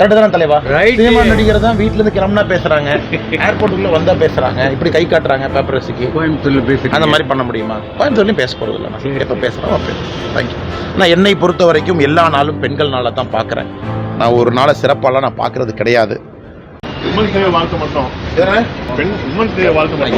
Correct தானே தலைவா. Cinema நடிகர் தான் வீட்ல இருந்து கிளம்புனா பேசுறாங்க. ஏர்போர்ட்டுக்குள்ள வந்தா பேசுறாங்க. இப்படி கை காட்டுறாங்க பேப்பர் ரசிக்கு கோயம்புத்தூர்ல பேசி அந்த மாதிரி பண்ண முடியுமா? கோயம்புத்தூர்லையும் பேச போறது இல்லை. நான் எப்போ பேசுகிறோம் அப்போ தேங்க்யூ நான் என்னை பொறுத்த வரைக்கும் எல்லா நாளும் பெண்கள் நாளை தான் பார்க்குறேன் நான் ஒரு நாளை சிறப்பாலாம் நான் பார்க்கறது கிடையாது.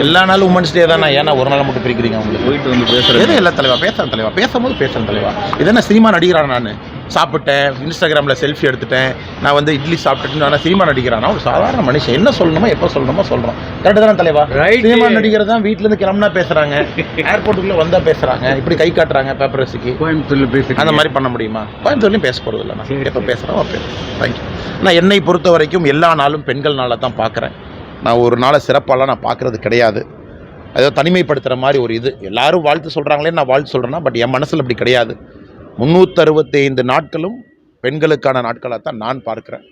எல்லா நாளும் உமன்ஸ் டே தான் ஏன்னா ஒரு நாள் மட்டும் பிரிக்கிறீங்க உங்களுக்கு இல்லை தலைவா? பேசுறேன் தலைவா. பேசும்போது பேசுறேன் தலைவா. இது என்ன சினிமா நடிகரான நான்? சாப்பிட்டேன் இன்ஸ்டாகிராமில் செல்ஃபி எடுத்துட்டேன். நான் வந்து இட்லி சாப்பிட்டுட்டு நான் சினிமா நடிக்கிறானா? ஒரு சாதாரண மனுஷன். என்ன சொல்லணுமோ எப்போ சொல்லணுமோ சொல்கிறோம் கரெக்ட் தானே தலைவா. சினிமா நடிகர் தான் வீட்ல இருந்து கிளம்புனா பேசுறாங்க. ஏர்போர்ட்டுக்குள்ள வந்தா பேசுறாங்க. இப்படி கை காட்டுறாங்க பேப்பர் ரசிக்கு கோயம்புத்தூர்ல பேசி அந்த மாதிரி பண்ண முடியுமா? கோயம்புத்தூர்லையும் பேச போகிறது இல்லை. நான் எப்போ பேசுகிறோம் அப்போ தேங்க்யூ நான் என்னை பொறுத்த வரைக்கும் எல்லா நாளும் பெண்கள் நாளை தான் பார்க்குறேன் நான் ஒரு நாளை சிறப்பாலாம் நான் பார்க்குறது கிடையாது. ஏதோ தனிமைப்படுத்துகிற மாதிரி ஒரு இது. எல்லாரும் வாழ்த்து சொல்கிறாங்களே நான் வாழ்த்து சொல்கிறேன்னா பட் என் மனசில் அப்படி கிடையாது. முந்நூற்றறுபத்தைந்து நாட்களும் பெண்களுக்கான நாட்களாக தான் நான் பார்க்குறேன்.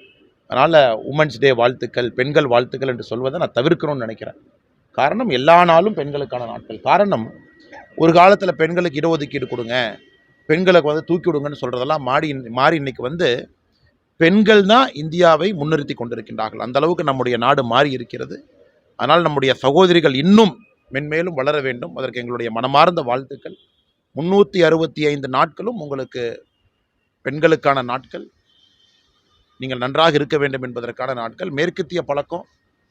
அதனால் உமன்ஸ் டே வாழ்த்துக்கள் பெண்கள் வாழ்த்துக்கள் என்று சொல்வதை நான் தவிர்க்கணும்னு நினைக்கிறேன். காரணம் எல்லா நாளும் பெண்களுக்கான நாட்கள். காரணம் ஒரு காலத்தில் பெண்களுக்கு இடஒதுக்கீடு கொடுங்க பெண்களுக்கு வந்து தூக்கி விடுங்கன்னு சொல்கிறதெல்லாம் மாறி மாறி இன்னைக்கு வந்து பெண்கள் தான் இந்தியாவை முன்னிறுத்தி கொண்டிருக்கின்றார்கள். அந்த அளவுக்கு நம்முடைய நாடு மாறி இருக்கிறது. அதனால் நம்முடைய சகோதரிகள் இன்னும் மென்மேலும் வளர வேண்டும். அதற்கு எங்களுடைய மனமார்ந்த வாழ்த்துக்கள். முந்நூற்றி அறுபத்தி ஐந்து நாட்களும் உங்களுக்கு பெண்களுக்கான நாட்கள். நீங்கள் நன்றாக இருக்க வேண்டும் என்பதற்கான நாட்கள். மேற்கத்திய பழக்கம்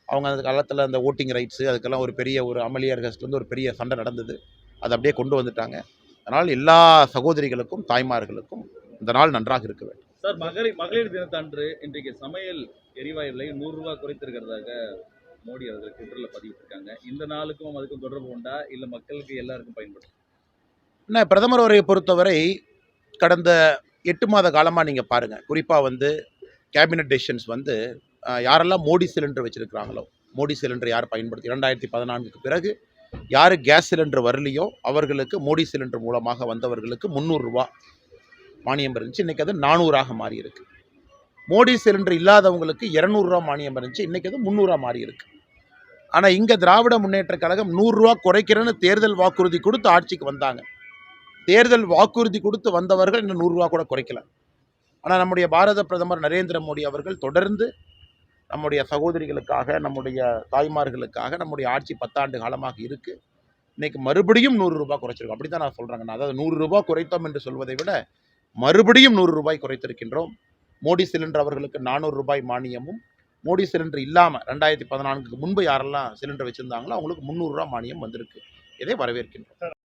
அவங்க அந்த காலத்தில் அந்த ஓட்டிங் ரைட்ஸு அதுக்கெல்லாம் ஒரு பெரிய ஒரு அமளியர் ஒரு பெரிய சண்டை நடந்தது. அதை அப்படியே கொண்டு வந்துட்டாங்க. அதனால் எல்லா சகோதரிகளுக்கும் தாய்மார்களுக்கும் இந்த நாள் நன்றாக இருக்க வேண்டும். சார் மகளிர் மகளிர் தினத்தன்று இன்றைக்கு சமையல் எரிவாயு விலை நூறுரூவா குறைத்திருக்கிறதாக மோடி அவர்கள் ட்விட்டரில் பதிவிட்டிருக்காங்க. இந்த நாளுக்கும் அதுக்கும் தொடர்பு உண்டா? இல்லை மக்களுக்கு எல்லாருக்கும் பயன்படும்? என்ன பிரதமர் அவரை பொறுத்தவரை கடந்த எட்டு மாத காலமாக நீங்கள் பாருங்கள் குறிப்பாக வந்து கேபினட் டெசிஷன்ஸ் வந்து யாரெல்லாம் மோடி சிலிண்டர் வச்சுருக்கிறாங்களோ மோடி சிலிண்டர் யார் பயன்படுத்தி இரண்டாயிரத்தி பதினான்குக்கு பிறகு யார் கேஸ் சிலிண்டர் வரலையோ அவர்களுக்கு மோடி சிலிண்டர் மூலமாக வந்தவர்களுக்கு முந்நூறுரூவா மானியம் இருந்துச்சு. இன்றைக்கி அது நானூறாக மாறி இருக்கு மோடி சிலிண்டர் இல்லாதவங்களுக்கு இரநூறுவா மானியம் இருந்துச்சு. இன்றைக்கி அது முந்நூறுவா மாறி இருக்கு ஆனால் இங்கே திராவிட முன்னேற்ற கழகம் நூறுரூவா குறைக்கிறேன்னு தேர்தல் வாக்குறுதி கொடுத்து ஆட்சிக்கு வந்தாங்க. தேர்தல் வாக்குறுதி கொடுத்து வந்தவர்கள் இன்னும் நூறுரூவா கூட குறைக்கல. ஆனால் நம்முடைய பாரத பிரதமர் நரேந்திர மோடி அவர்கள் தொடர்ந்து நம்முடைய சகோதரிகளுக்காக நம்முடைய தாய்மார்களுக்காக நம்முடைய ஆட்சி பத்தாண்டு காலமாக இருக்குது இன்னைக்கு மறுபடியும் நூறு ரூபாய் குறைச்சிருக்கோம். அப்படி தான் நான் சொல்கிறேங்க நான் அதாவது நூறு ரூபாய் குறைத்தோம் என்று சொல்வதை விட மறுபடியும் நூறு ரூபாய் குறைத்திருக்கின்றோம். மோடி சிலிண்டர் அவர்களுக்கு நானூறு ரூபாய் மானியமும் மோடி சிலிண்டர் இல்லாமல் ரெண்டாயிரத்தி பதினான்குக்கு முன்பு யாரெல்லாம் சிலிண்டர் வச்சுருந்தாங்களோ அவங்களுக்கு முந்நூறுரூவா மானியம் வந்திருக்கு. இதை வரவேற்கின்றோம்.